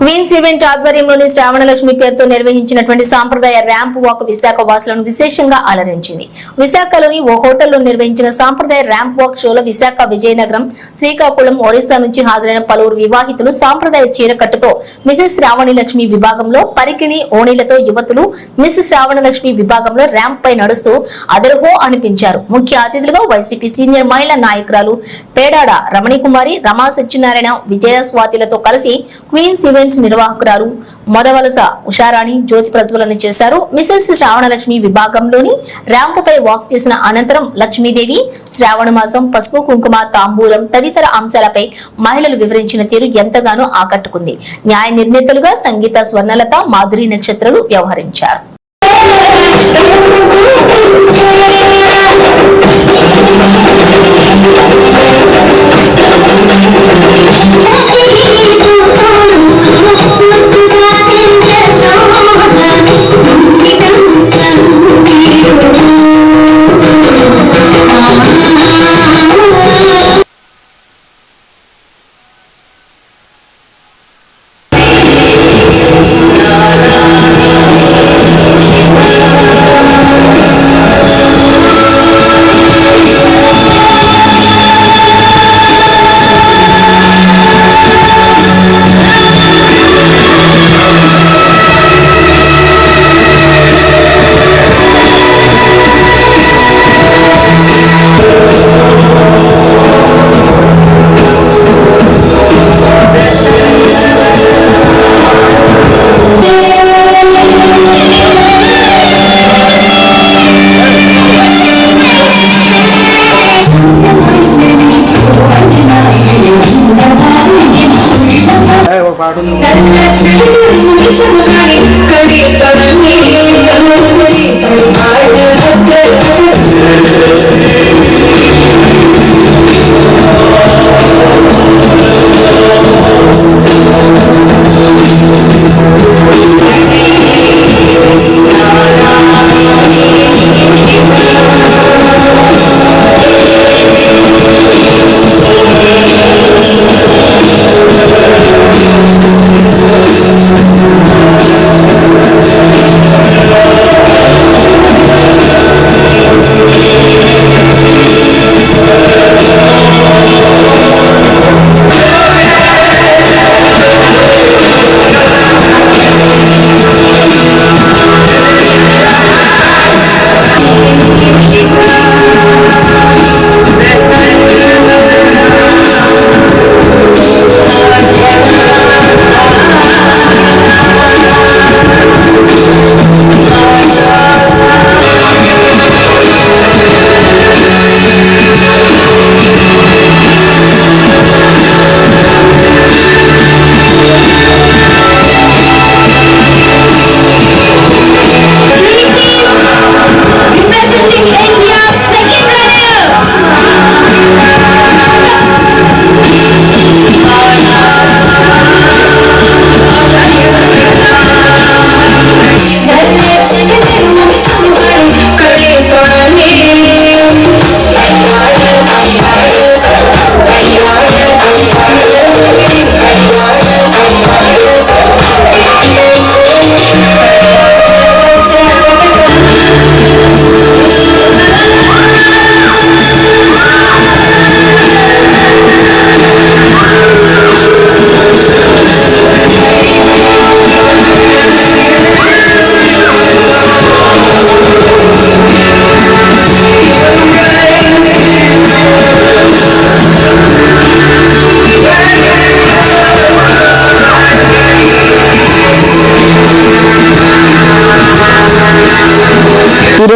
Queens event ఆధ్వర్యంలోని శ్రావణలక్ష్మి పేరుతో నిర్వహించినటువంటి సాంప్రదాయ ర్యాంప్ వాక్ విశాఖ వాసులను విశేషంగా అలరించింది. విశాఖలోని ఓ హోటల్లో నిర్వహించిన సాంప్రదాయ ర్యాంప్ వాక్ షోలో విశాఖ విజయనగరం శ్రీకాకుళం ఒరిస్సా నుంచి హాజరైన పలువురు వివాహితులు సాంప్రదాయ చీరకట్టుతో మిసెస్ శ్రావణలక్ష్మి విభాగంలో పరికిణి ఓణీలతో యువతులు మిస్ శ్రావణలక్ష్మి విభాగంలో ర్యాంప్ పై నడుస్తూ అదర్హో అనిపించారు. ముఖ్య అతిథులుగా వైసీపీ సీనియర్ మహిళా నాయకురాలు పేడాడ రమణికుమారి రమా సత్యనారాయణ విజయ స్వాతిలతో కలిసి క్వీన్స్ ఈవెంట్స్ నిర్వాహకురాలు మొదవలస ఉషారాణి జ్యోతి ప్రజ్వలన చేశారు. మిసెస్ శ్రావణలక్ష్మి విభాగంలోని ర్యాంపుపై వాక్ చేసిన అనంతరం లక్ష్మీదేవి శ్రావణ మాసం పసుపు కుంకుమ తాంబూలం తదితర అంశాలపై మహిళలు వివరించిన తీరు ఎంతగానో ఆకట్టుకుంది. న్యాయ నిర్ణేతలుగా సంగీత స్వర్ణలత మాధురి నక్షత్రాలు వ్యవహరించారు. ఒక పాట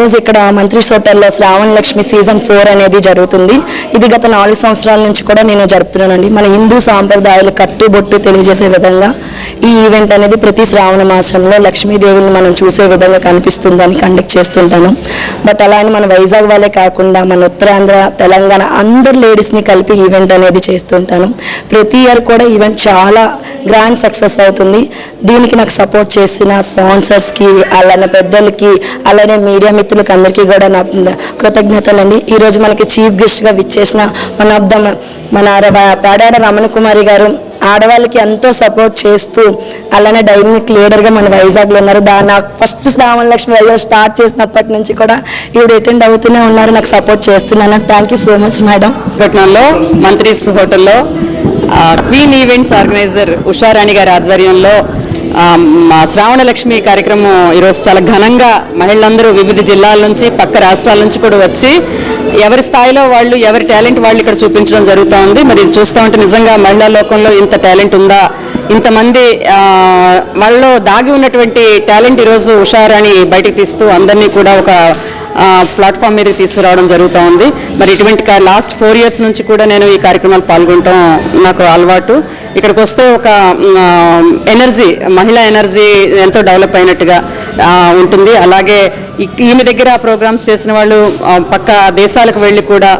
రోజు ఇక్కడ మంత్రి హోటల్లో శ్రావణ లక్ష్మి సీజన్ ఫోర్ అనేది జరుగుతుంది. ఇది గత నాలుగు సంవత్సరాల నుంచి కూడా నేను జరుపుతున్నానండి. మన హిందూ సాంప్రదాయాలు కట్టుబొట్టు తెలియజేసే విధంగా ఈ ఈవెంట్ అనేది ప్రతి శ్రావణ మాసంలో లక్ష్మీదేవిని మనం చూసే విధంగా కనిపిస్తుందని కండక్ట్ చేస్తుంటాను. బట్ అలా అని మన వైజాగ్ వాళ్ళే కాకుండా మన ఉత్తరాంధ్ర తెలంగాణ అందరు లేడీస్ని కలిపి ఈవెంట్ అనేది చేస్తుంటాను. ప్రతి ఇయర్ కూడా ఈవెంట్ చాలా గ్రాండ్ సక్సెస్ అవుతుంది. దీనికి నాకు సపోర్ట్ చేసిన స్పాన్సర్స్కి అలానే పెద్దలకి అలానే మీడియా మిత్రులకి అందరికీ కూడా నా కృతజ్ఞతలండి. ఈరోజు మనకి చీఫ్ గెస్ట్గా విచ్చేసిన వన్ ఆఫ్ ద మన పాడాడ రమణ కుమారి గారు ఆడవాళ్ళకి ఎంతో సపోర్ట్ చేస్తూ అలానే డైనమిక్ లీడర్గా మన వైజాగ్లో ఉన్నారు. దా నాకు ఫస్ట్ శ్రావణ లక్ష్మి వైజాగ్ స్టార్ట్ చేసినప్పటి నుంచి కూడా ఈవిడ అటెండ్ అవుతూనే ఉన్నారు. నాకు సపోర్ట్ చేస్తున్నాను. Thank you so much madam. పట్నంలో మంత్రీస్ హోటల్లో క్వీన్ ఈవెంట్స్ ఆర్గనైజర్ ఉషారాణి గారి ఆధ్వర్యంలో శ్రావణ లక్ష్మి కార్యక్రమం ఈరోజు చాలా ఘనంగా మహిళలందరూ వివిధ జిల్లాల నుంచి పక్క రాష్ట్రాల నుంచి కూడా వచ్చి ఎవరి స్థాయిలో వాళ్ళు ఎవరి టాలెంట్ వాళ్ళు ఇక్కడ చూపించడం జరుగుతూ ఉంది. మరి చూస్తూ ఉంటే నిజంగా మహిళా లోకంలో ఇంత టాలెంట్ ఉందా ఇంతమంది వాళ్ళలో దాగి ఉన్నటువంటి టాలెంట్ ఈరోజు హుషారాని బయటకు తీస్తూ అందరినీ కూడా ఒక ప్లాట్ఫామ్ మీదకి తీసుకురావడం జరుగుతూ ఉంది. మరి ఇటువంటి లాస్ట్ ఫోర్ ఇయర్స్ నుంచి కూడా నేను ఈ కార్యక్రమాలు పాల్గొనటం నాకు అలవాటు. ఇక్కడికి వస్తే ఒక ఎనర్జీ మహిళా ఎనర్జీ ఎంతో డెవలప్ అయినట్టుగా ఉంటుంది. అలాగే ఈమె దగ్గర ప్రోగ్రామ్స్ చేసిన వాళ్ళు పక్క దేశాలకు వెళ్ళి కూడా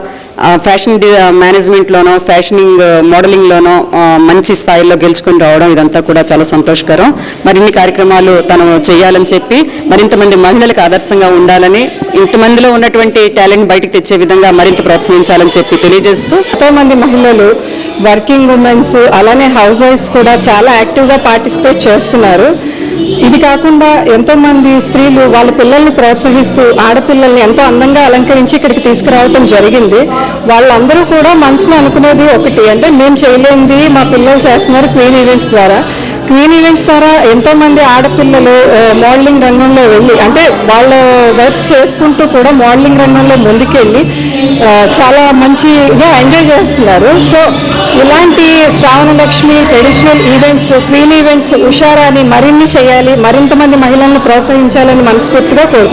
ఫ్యాషన్ మేనేజ్మెంట్లోనో ఫ్యాషనింగ్ మోడలింగ్లోనో మంచి స్థాయిలో గెలుచుకొని రావడం ఇదంతా కూడా చాలా సంతోషకరం. మరిన్ని కార్యక్రమాలు తను చేయాలని చెప్పి మరింతమంది మహిళలకు ఆదర్శంగా ఉండాలని ఇంతమందిలో ఉన్నటువంటి టాలెంట్ బయటకు తెచ్చే విధంగా మరింత ప్రోత్సహించాలని చెప్పి తెలియజేస్తూ. ఎంతో మంది మహిళలు వర్కింగ్ ఉమెన్స్ అలానే హౌస్ వైఫ్స్ కూడా చాలా యాక్టివ్గా పార్టిసిపేట్ చేస్తున్నారు. ఇది కాకుండా ఎంతో మంది స్త్రీలు వాళ్ళ పిల్లల్ని ప్రోత్సహిస్తూ ఆడపిల్లల్ని ఎంతో అందంగా అలంకరించి ఇక్కడికి తీసుకురావటం జరిగింది. వాళ్ళందరూ కూడా మనసులో అనుకునేది ఒకటి అంటే మేము చేయలేనిది మా పిల్లలు చేస్తున్నారు క్వీన్ ఈవెంట్స్ ద్వారా. క్వీన్ ఈవెంట్స్ ద్వారా ఎంతో మంది ఆడపిల్లలు మోడలింగ్ రంగంలో వెళ్ళి అంటే వాళ్ళ వర్క్ చేసుకుంటూ కూడా మోడలింగ్ రంగంలో ముందుకెళ్ళి చాలా మంచిగా ఎంజాయ్ చేస్తున్నారు. సో ఇలాంటి Shravana Lakshmi traditional events queen events హుషారాని మరిన్ని చేయాలి మరింత మంది మహిళలను ప్రోత్సహించాలని మనస్ఫూర్తిగా కోరుకుంటున్నాను.